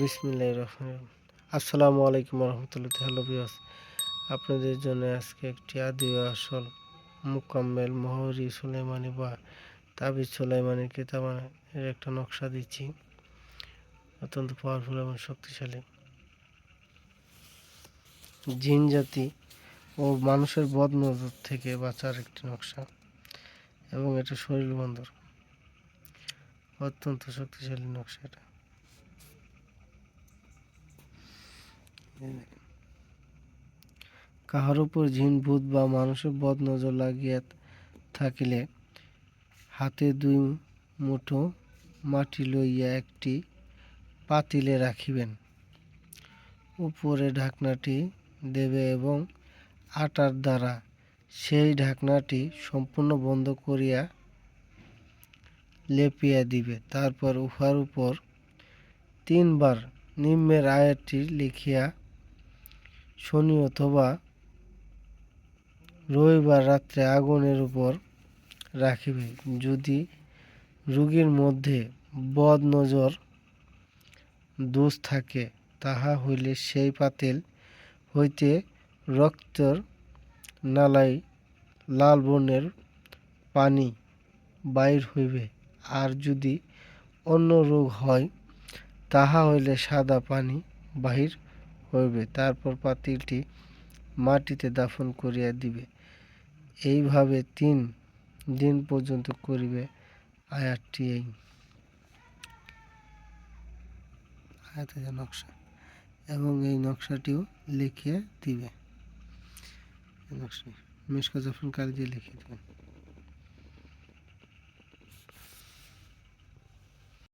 বিসমিল্লাহ রহমান আসসালামু আলাইকুম রহমতুল্লাহ। হ্যালো বিয়াস আপনাদের জন্য আজকে একটি আদি আসল মুকাম্মেল মহরি সুলাইমানি বা তাবিজ সুলাইমানি কেতাবের একটা নকশা দিচ্ছি। অত্যন্ত পাওয়ারফুল এবং শক্তিশালী। জিন জাতি ও মানুষের বদ নজর থেকে বাঁচার একটি নকশা এবং এটা শরীর বন্দর অত্যন্ত শক্তিশালী নকশা এটা। কাহার উপর জিন, ভূত বা মানুষের বদ নজর লাগিয়া থাকিলে হাতে দুই মুঠো মাটি লইয়া একটি পাতিলে রাখিবেন। উপরে ঢাকনাটি দেবে এবং আটার দ্বারা সেই ঢাকনাটি সম্পূর্ণ বন্ধ করিয়া লেপিয়া দিবে। তারপর উহার উপর তিনবার নিম্নের আয়াতটি লিখিয়া শনি অথবা রবিবার রাত্রে আগুনের উপর রাখিবে। যদি রোগীর মধ্যে বদ নজর দোষ থাকে, তাহা হইলে সেই পাতিল হইতে রক্তর নালাই লাল বর্ণের পানি বাইর হইবে। আর যদি অন্য রোগ হয়, তাহা হইলে সাদা পানি বাহির হইবে, তারপর পাতিলটি মাটিতে দাফন করিয়া দিবে। এইভাবে তিন দিন পর্যন্ত করিবে আয়াতটি এই। নকশা, এবং এই নকশাটিও লিখিয়ে দিবে। নকশা মিসকা জাফর কালি দিয়ে লিখে দিবেন।